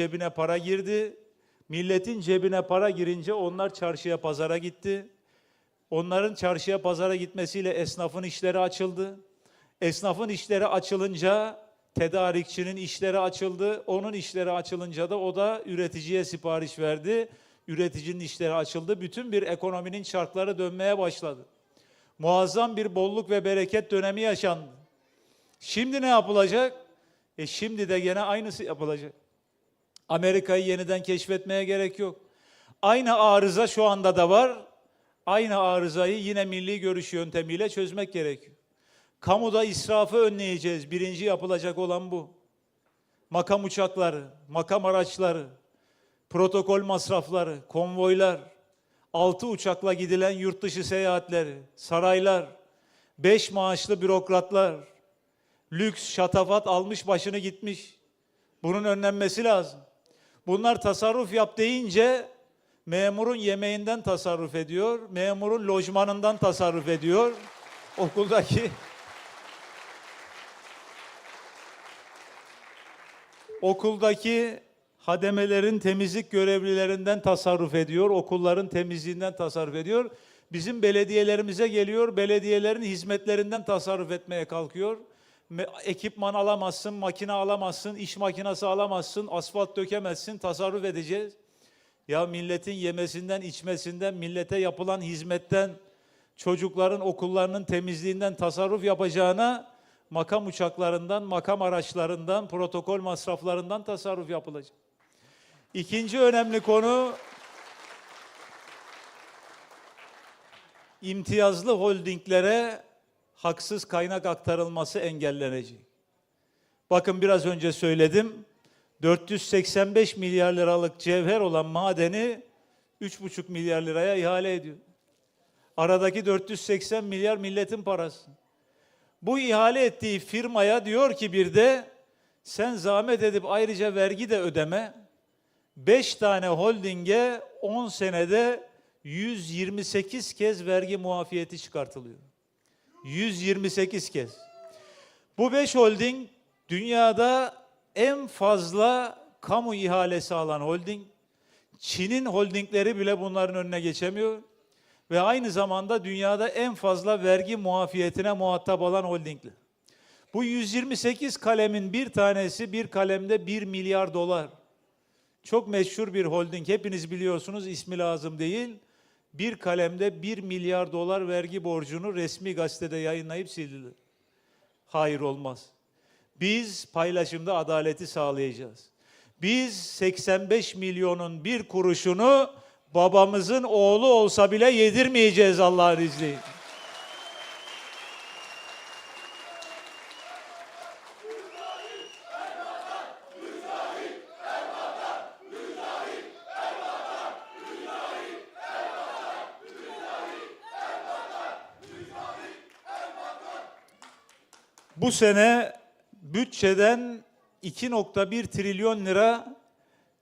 cebine para girdi. Milletin cebine para girince onlar çarşıya pazara gitti. Onların çarşıya pazara gitmesiyle esnafın işleri açıldı. Esnafın işleri açılınca tedarikçinin işleri açıldı. Onun işleri açılınca da o da üreticiye sipariş verdi. Üreticinin işleri açıldı. Bütün bir ekonominin çarkları dönmeye başladı. Muazzam bir bolluk ve bereket dönemi yaşandı. Şimdi ne yapılacak? E şimdi de gene aynısı yapılacak. Amerika'yı yeniden keşfetmeye gerek yok. Aynı arıza şu anda da var. Aynı arızayı yine milli görüş yöntemiyle çözmek gerekiyor. Kamuda israfı önleyeceğiz. Birinci yapılacak olan bu. Makam uçakları, makam araçları, protokol masrafları, konvoylar, altı uçakla gidilen yurt dışı seyahatleri, saraylar, beş maaşlı bürokratlar, lüks, şatafat almış başını gitmiş. Bunun önlenmesi lazım. Bunlar tasarruf yap deyince memurun yemeğinden tasarruf ediyor, memurun lojmanından tasarruf ediyor. Okuldaki okuldaki hademelerin temizlik görevlilerinden tasarruf ediyor, okulların temizliğinden tasarruf ediyor. Bizim belediyelerimize geliyor, belediyelerin hizmetlerinden tasarruf etmeye kalkıyor. Ekipman alamazsın, makine alamazsın, iş makinesi alamazsın, asfalt dökemezsin, tasarruf edeceğiz. Ya milletin yemesinden, içmesinden, millete yapılan hizmetten, çocukların okullarının temizliğinden tasarruf yapacağına makam uçaklarından, makam araçlarından, protokol masraflarından tasarruf yapılacak. İkinci önemli konu imtiyazlı holdinglere haksız kaynak aktarılması engellenecek. Bakın biraz önce söyledim. 485 milyar liralık cevher olan madeni 3,5 milyar liraya ihale ediyor. Aradaki 480 milyar milletin parası. Bu ihale ettiği firmaya diyor ki bir de sen zahmet edip ayrıca vergi de ödeme. 5 tane holdinge 10 senede 128 kez vergi muafiyeti çıkartılıyor. 128 kez. Bu 5 holding dünyada en fazla kamu ihalesi alan holding. Çin'in holdingleri bile bunların önüne geçemiyor. Ve aynı zamanda dünyada en fazla vergi muafiyetine muhatap olan holdingler. Bu 128 kalemin bir tanesi bir kalemde 1 milyar dolar. Çok meşhur bir holding. Hepiniz biliyorsunuz ismi lazım değil. Bir kalemde 1 milyar dolar vergi borcunu resmi gazetede yayınlayıp sildiler. Hayır olmaz. Biz paylaşımda adaleti sağlayacağız. Biz 85 milyonun bir kuruşunu babamızın oğlu olsa bile yedirmeyeceğiz Allah'ın izniyle. Bu sene bütçeden 2.1 trilyon lira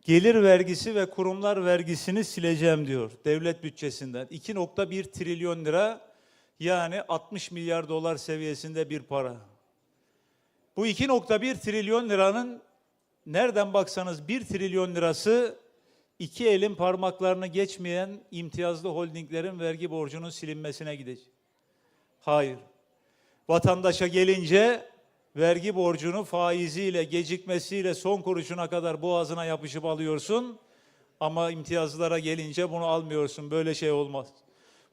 gelir vergisi ve kurumlar vergisini sileceğim diyor devlet bütçesinden. 2.1 trilyon lira yani 60 milyar dolar seviyesinde bir para. Bu 2.1 trilyon liranın nereden baksanız 1 trilyon lirası iki elin parmaklarını geçmeyen imtiyazlı holdinglerin vergi borcunun silinmesine gidecek. Hayır. Vatandaşa gelince vergi borcunu faiziyle, gecikmesiyle son kuruşuna kadar boğazına yapışıp alıyorsun. Ama imtiyazlara gelince bunu almıyorsun. Böyle şey olmaz.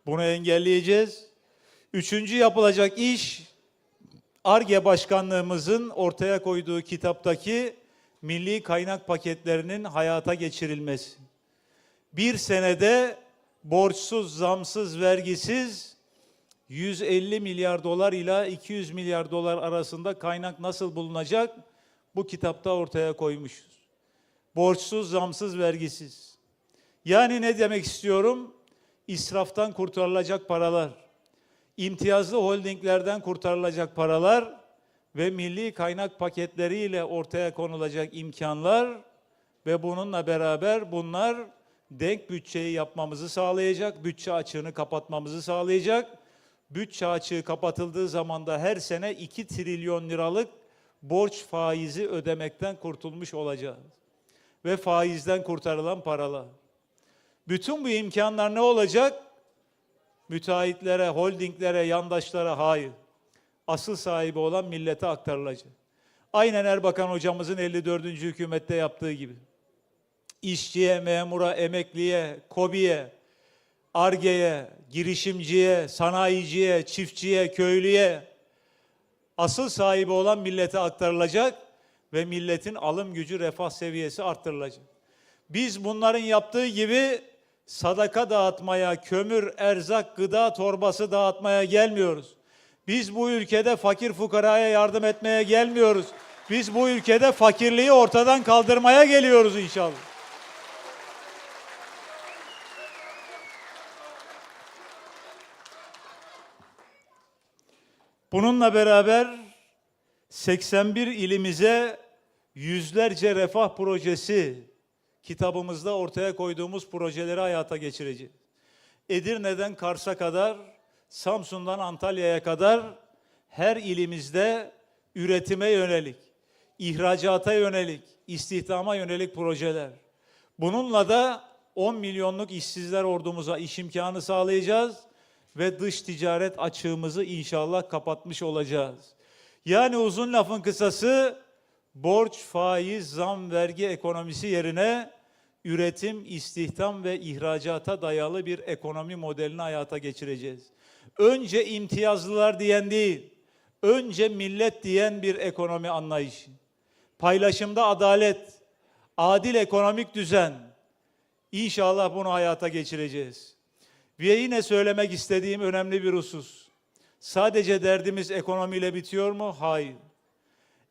Bunu engelleyeceğiz. Üçüncü yapılacak iş ARGE Başkanlığımızın ortaya koyduğu kitaptaki milli kaynak paketlerinin hayata geçirilmesi. Bir senede borçsuz, zamsız, vergisiz 150 milyar dolar ila 200 milyar dolar arasında kaynak nasıl bulunacak? Bu kitapta ortaya koymuşuz. Borçsuz, zamsız, vergisiz. Yani ne demek istiyorum? İsraftan kurtarılacak paralar, imtiyazlı holdinglerden kurtarılacak paralar ve milli kaynak paketleriyle ortaya konulacak imkanlar ve bununla beraber bunlar denk bütçeyi yapmamızı sağlayacak, bütçe açığını kapatmamızı sağlayacak bütçe açığı kapatıldığı zaman da her sene 2 trilyon liralık borç faizi ödemekten kurtulmuş olacağız. ve faizden kurtarılan paralar. Bütün bu imkanlar ne olacak? Müteahhitlere, holdinglere, yandaşlara hayır. Asıl sahibi olan millete aktarılacak. Aynen Erbakan hocamızın 54. hükümette yaptığı gibi. İşçiye, memura, emekliye, kobiye, argeye, girişimciye, sanayiciye, çiftçiye, köylüye asıl sahibi olan millete aktarılacak ve milletin alım gücü, refah seviyesi arttırılacak. Biz bunların yaptığı gibi sadaka dağıtmaya, kömür, erzak, gıda torbası dağıtmaya gelmiyoruz. Biz bu ülkede fakir fukaraya yardım etmeye gelmiyoruz. Biz bu ülkede fakirliği ortadan kaldırmaya geliyoruz inşallah. Bununla beraber 81 ilimize yüzlerce refah projesi kitabımızda ortaya koyduğumuz projeleri hayata geçireceğiz. Edirne'den Kars'a kadar, Samsun'dan Antalya'ya kadar her ilimizde üretime yönelik, ihracata yönelik, istihdama yönelik projeler. Bununla da 10 milyonluk işsizler ordumuza iş imkanı sağlayacağız ve dış ticaret açığımızı inşallah kapatmış olacağız. Yani uzun lafın kısası borç, faiz, zam, vergi ekonomisi yerine üretim, istihdam ve ihracata dayalı bir ekonomi modelini hayata geçireceğiz. Önce imtiyazlılar diyen değil, önce millet diyen bir ekonomi anlayışı. Paylaşımda adalet, adil ekonomik düzen. İnşallah bunu hayata geçireceğiz. Ve yine söylemek istediğim önemli bir husus. Sadece derdimiz ekonomiyle bitiyor mu? Hayır.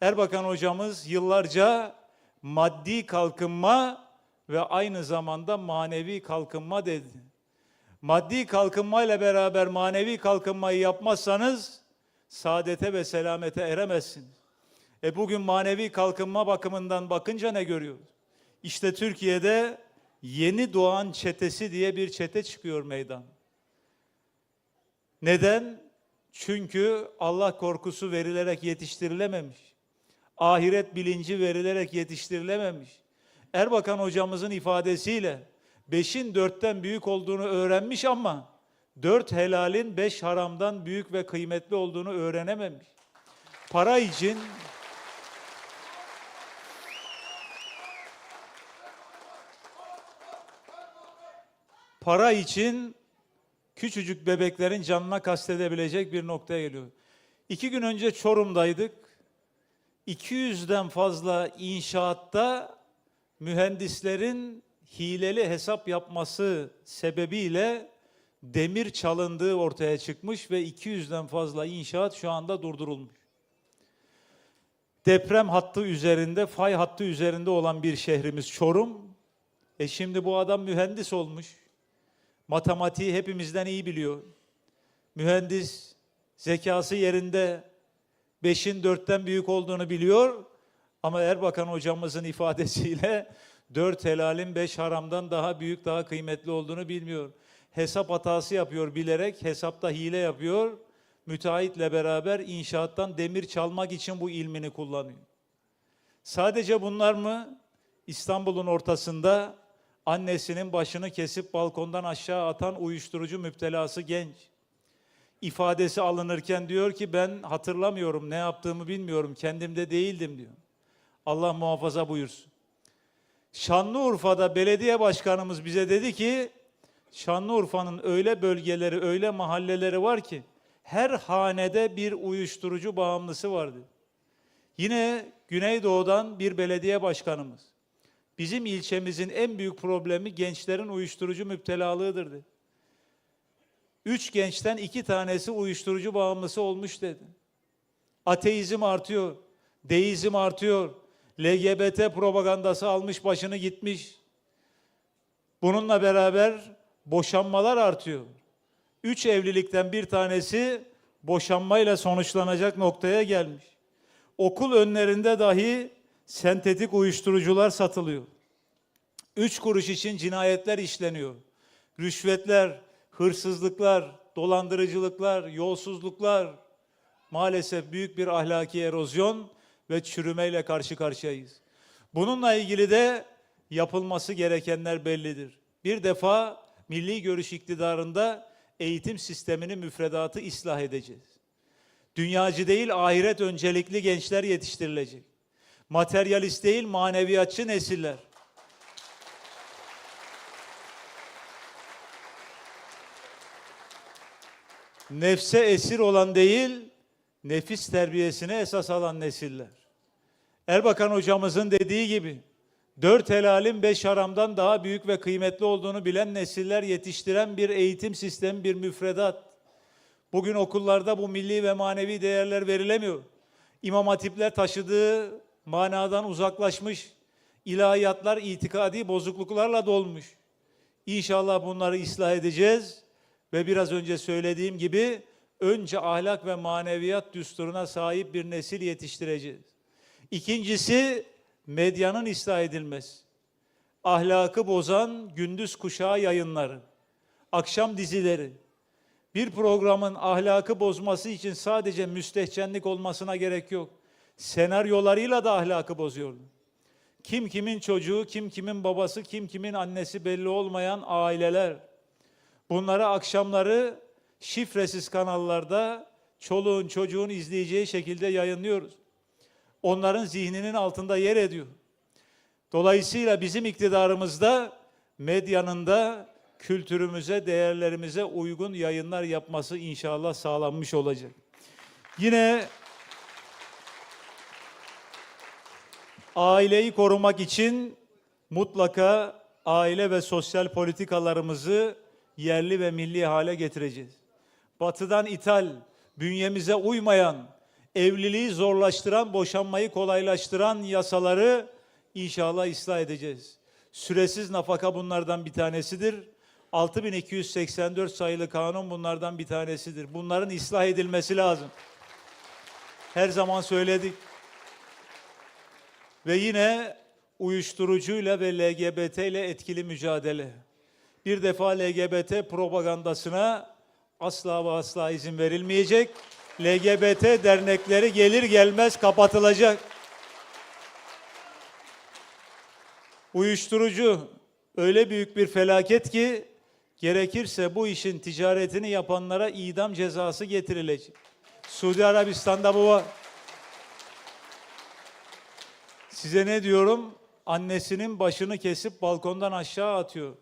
Erbakan hocamız yıllarca maddi kalkınma ve aynı zamanda manevi kalkınma dedi. Maddi kalkınmayla beraber manevi kalkınmayı yapmazsanız saadete ve selamete eremezsiniz. E bugün manevi kalkınma bakımından bakınca ne görüyoruz? İşte Türkiye'de yeni doğan çetesi diye bir çete çıkıyor meydan. Neden? Çünkü Allah korkusu verilerek yetiştirilememiş. Ahiret bilinci verilerek yetiştirilememiş. Erbakan hocamızın ifadesiyle beşin dörtten büyük olduğunu öğrenmiş ama dört helalin beş haramdan büyük ve kıymetli olduğunu öğrenememiş. Para için para için küçücük bebeklerin canına kastedebilecek bir noktaya geliyor. İki gün önce Çorum'daydık. 200'den fazla inşaatta mühendislerin hileli hesap yapması sebebiyle demir çalındığı ortaya çıkmış ve 200'den fazla inşaat şu anda durdurulmuş. Deprem hattı üzerinde, fay hattı üzerinde olan bir şehrimiz Çorum. E şimdi bu adam mühendis olmuş. Matematiği hepimizden iyi biliyor. Mühendis, zekası yerinde, beşin dörtten büyük olduğunu biliyor. Ama Erbakan hocamızın ifadesiyle dört helalin beş haramdan daha büyük, daha kıymetli olduğunu bilmiyor. Hesap hatası yapıyor bilerek, hesapta hile yapıyor. Müteahhitle beraber inşaattan demir çalmak için bu ilmini kullanıyor. Sadece bunlar mı? İstanbul'un ortasında annesinin başını kesip balkondan aşağı atan uyuşturucu müptelası genç. İfadesi alınırken diyor ki ben hatırlamıyorum ne yaptığımı bilmiyorum kendimde değildim diyor. Allah muhafaza buyursun. Şanlıurfa'da belediye başkanımız bize dedi ki Şanlıurfa'nın öyle bölgeleri, öyle mahalleleri var ki her hanede bir uyuşturucu bağımlısı vardı. Yine Güneydoğu'dan bir belediye başkanımız. Bizim ilçemizin en büyük problemi gençlerin uyuşturucu müptelalığıdır dedi. Üç gençten iki tanesi uyuşturucu bağımlısı olmuş dedi. Ateizm artıyor, deizm artıyor, LGBT propagandası almış başını gitmiş. Bununla beraber boşanmalar artıyor. Üç evlilikten bir tanesi boşanmayla sonuçlanacak noktaya gelmiş. Okul önlerinde dahi sentetik uyuşturucular satılıyor. Üç kuruş için cinayetler işleniyor. Rüşvetler, hırsızlıklar, dolandırıcılıklar, yolsuzluklar, maalesef büyük bir ahlaki erozyon ve çürümeyle karşı karşıyayız. Bununla ilgili de yapılması gerekenler bellidir. Bir defa milli görüş iktidarında eğitim sistemini müfredatı ıslah edeceğiz. Dünyacı değil ahiret öncelikli gençler yetiştirilecek. Materyalist değil maneviyatçı nesiller. Nefse esir olan değil, nefis terbiyesine esas alan nesiller. Erbakan hocamızın dediği gibi, dört helalin beş haramdan daha büyük ve kıymetli olduğunu bilen nesiller yetiştiren bir eğitim sistemi, bir müfredat. Bugün okullarda bu milli ve manevi değerler verilemiyor. İmam hatipler taşıdığı manadan uzaklaşmış, ilahiyatlar itikadi bozukluklarla dolmuş. İnşallah bunları ıslah edeceğiz ve biraz önce söylediğim gibi önce ahlak ve maneviyat düsturuna sahip bir nesil yetiştireceğiz. İkincisi medyanın ıslah edilmesi. Ahlakı bozan gündüz kuşağı yayınları, akşam dizileri. Bir programın ahlakı bozması için sadece müstehcenlik olmasına gerek yok. Senaryolarıyla da ahlakı bozuyorlar. Kim kimin çocuğu, kim kimin babası, kim kimin annesi belli olmayan aileler. Bunları akşamları şifresiz kanallarda çoluğun çocuğun izleyeceği şekilde yayınlıyoruz. Onların zihninin altında yer ediyor. Dolayısıyla bizim iktidarımızda medyanın da kültürümüze, değerlerimize uygun yayınlar yapması inşallah sağlanmış olacak. Yine aileyi korumak için mutlaka aile ve sosyal politikalarımızı yerli ve milli hale getireceğiz. Batıdan ithal, bünyemize uymayan, evliliği zorlaştıran, boşanmayı kolaylaştıran yasaları inşallah ıslah edeceğiz. Süresiz nafaka bunlardan bir tanesidir. 6284 sayılı kanun bunlardan bir tanesidir. Bunların ıslah edilmesi lazım. Her zaman söyledik. Ve yine uyuşturucuyla ve LGBT ile etkili mücadele. Bir defa LGBT propagandasına asla ve asla izin verilmeyecek. LGBT dernekleri gelir gelmez kapatılacak. Uyuşturucu öyle büyük bir felaket ki gerekirse bu işin ticaretini yapanlara idam cezası getirilecek. Suudi Arabistan'da bu var. Size ne diyorum? Annesinin başını kesip balkondan aşağı atıyor.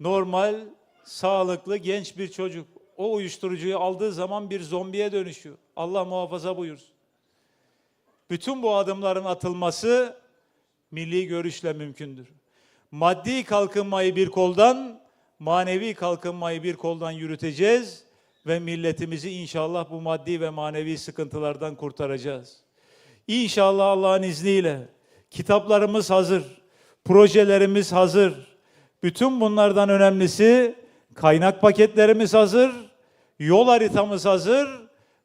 Normal, sağlıklı, genç bir çocuk. O uyuşturucuyu aldığı zaman bir zombiye dönüşüyor. Allah muhafaza buyursun. Bütün bu adımların atılması milli görüşle mümkündür. Maddi kalkınmayı bir koldan, manevi kalkınmayı bir koldan yürüteceğiz ve milletimizi inşallah bu maddi ve manevi sıkıntılardan kurtaracağız. İnşallah Allah'ın izniyle kitaplarımız hazır, projelerimiz hazır. Bütün bunlardan önemlisi kaynak paketlerimiz hazır, yol haritamız hazır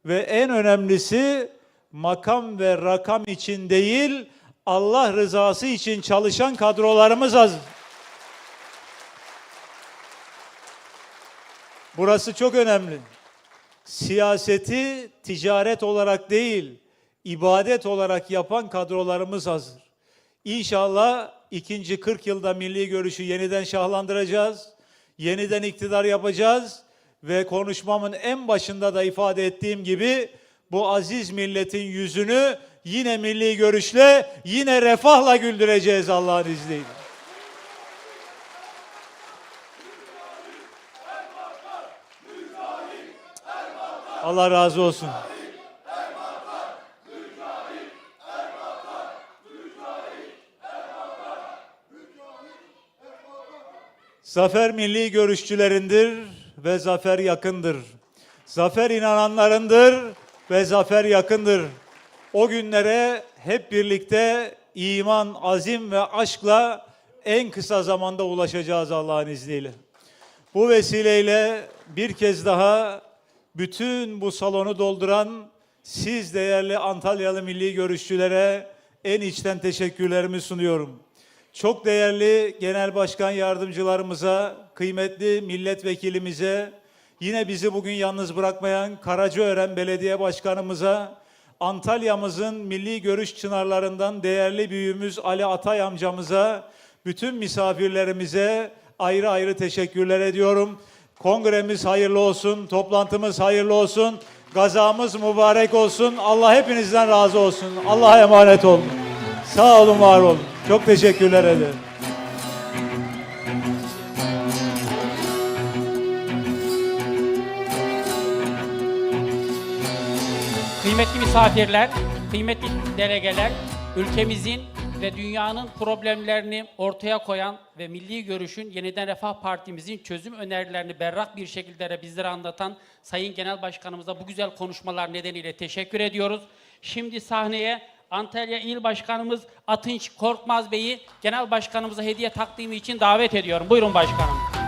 ve en önemlisi makam ve rakam için değil Allah rızası için çalışan kadrolarımız hazır. Burası çok önemli. Siyaseti ticaret olarak değil, ibadet olarak yapan kadrolarımız hazır. İnşallah ikinci 40 yılda milli görüşü yeniden şahlandıracağız. Yeniden iktidar yapacağız ve konuşmamın en başında da ifade ettiğim gibi bu aziz milletin yüzünü yine milli görüşle, yine refahla güldüreceğiz Allah'ın izniyle. Allah razı olsun. Zafer milli görüşçülerindir ve zafer yakındır. Zafer inananlarındır ve zafer yakındır. O günlere hep birlikte iman, azim ve aşkla en kısa zamanda ulaşacağız Allah'ın izniyle. Bu vesileyle bir kez daha bütün bu salonu dolduran siz değerli Antalyalı milli görüşçülere en içten teşekkürlerimi sunuyorum. Çok değerli genel başkan yardımcılarımıza, kıymetli milletvekilimize, yine bizi bugün yalnız bırakmayan Karacaören Belediye Başkanımıza, Antalya'mızın milli görüş çınarlarından değerli büyüğümüz Ali Atay amcamıza, Bütün misafirlerimize ayrı ayrı teşekkürler ediyorum. Kongremiz hayırlı olsun, toplantımız hayırlı olsun, gazamız mübarek olsun. Allah hepinizden razı olsun. Allah'a emanet olun. Sağ olun, var olun. Çok teşekkürler ederim. Kıymetli misafirler, kıymetli delegeler, ülkemizin ve dünyanın problemlerini ortaya koyan ve Milli Görüş'ün Yeniden Refah Partimizin çözüm önerilerini berrak bir şekilde bizlere anlatan Sayın Genel Başkanımıza bu güzel konuşmalar nedeniyle teşekkür ediyoruz. Şimdi sahneye Antalya İl Başkanımız Atınç Korkmaz Bey'i Genel Başkanımıza hediye takdimi için davet ediyorum. Buyurun başkanım.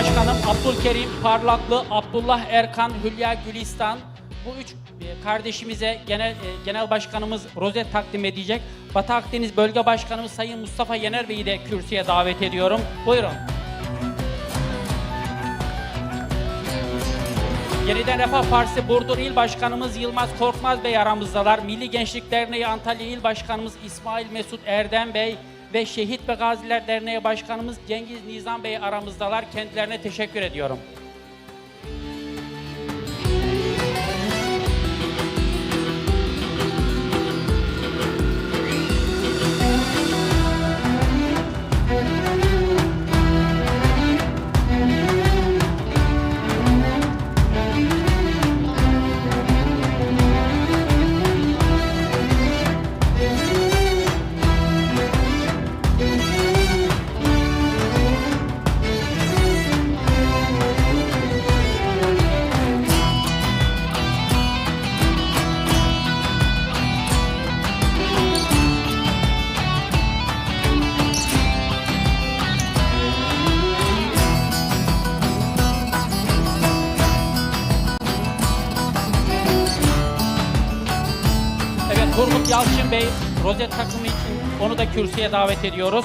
Başkanım Abdülkerim Parlaklı, Abdullah Erkan, Hülya Gülistan bu üç e, kardeşimize genel e, genel başkanımız rozet takdim edecek. Batı Akdeniz Bölge Başkanımız Sayın Mustafa Yener Bey'i de kürsüye davet ediyorum. Buyurun. Yeniden Refah Partisi Burdur İl Başkanımız Yılmaz Korkmaz Bey aramızdalar. Milli Gençlik Derneği Antalya İl Başkanımız İsmail Mesut Erdem Bey ve Şehit ve Gaziler Derneği Başkanımız Cengiz Nizam Bey aramızdalar. Kendilerine teşekkür ediyorum. Bey rozet takımı için onu da kürsüye davet ediyoruz.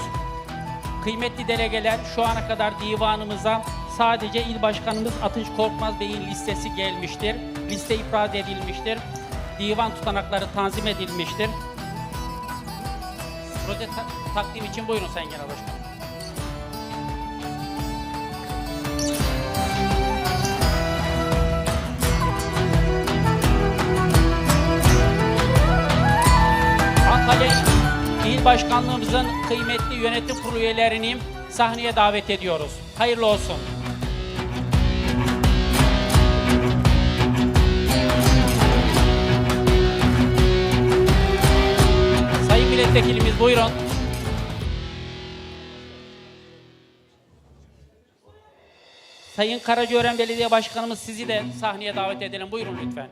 Kıymetli delegeler şu ana kadar divanımıza sadece il başkanımız Atınç Korkmaz Bey'in listesi gelmiştir. Liste ifade edilmiştir. Divan tutanakları tanzim edilmiştir. Rozet ta- takdim için buyurun Sayın Genel Başkanım. Başkanlığımızın kıymetli yönetim kurulu üyelerini sahneye davet ediyoruz. Hayırlı olsun. Sayın Milletvekilimiz buyurun. Sayın Karacaören Belediye Başkanımız sizi de sahneye davet edelim. Buyurun lütfen.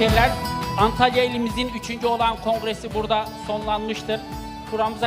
Misafirler, Antalya ilimizin üçüncü olan kongresi burada sonlanmıştır. Kuramıza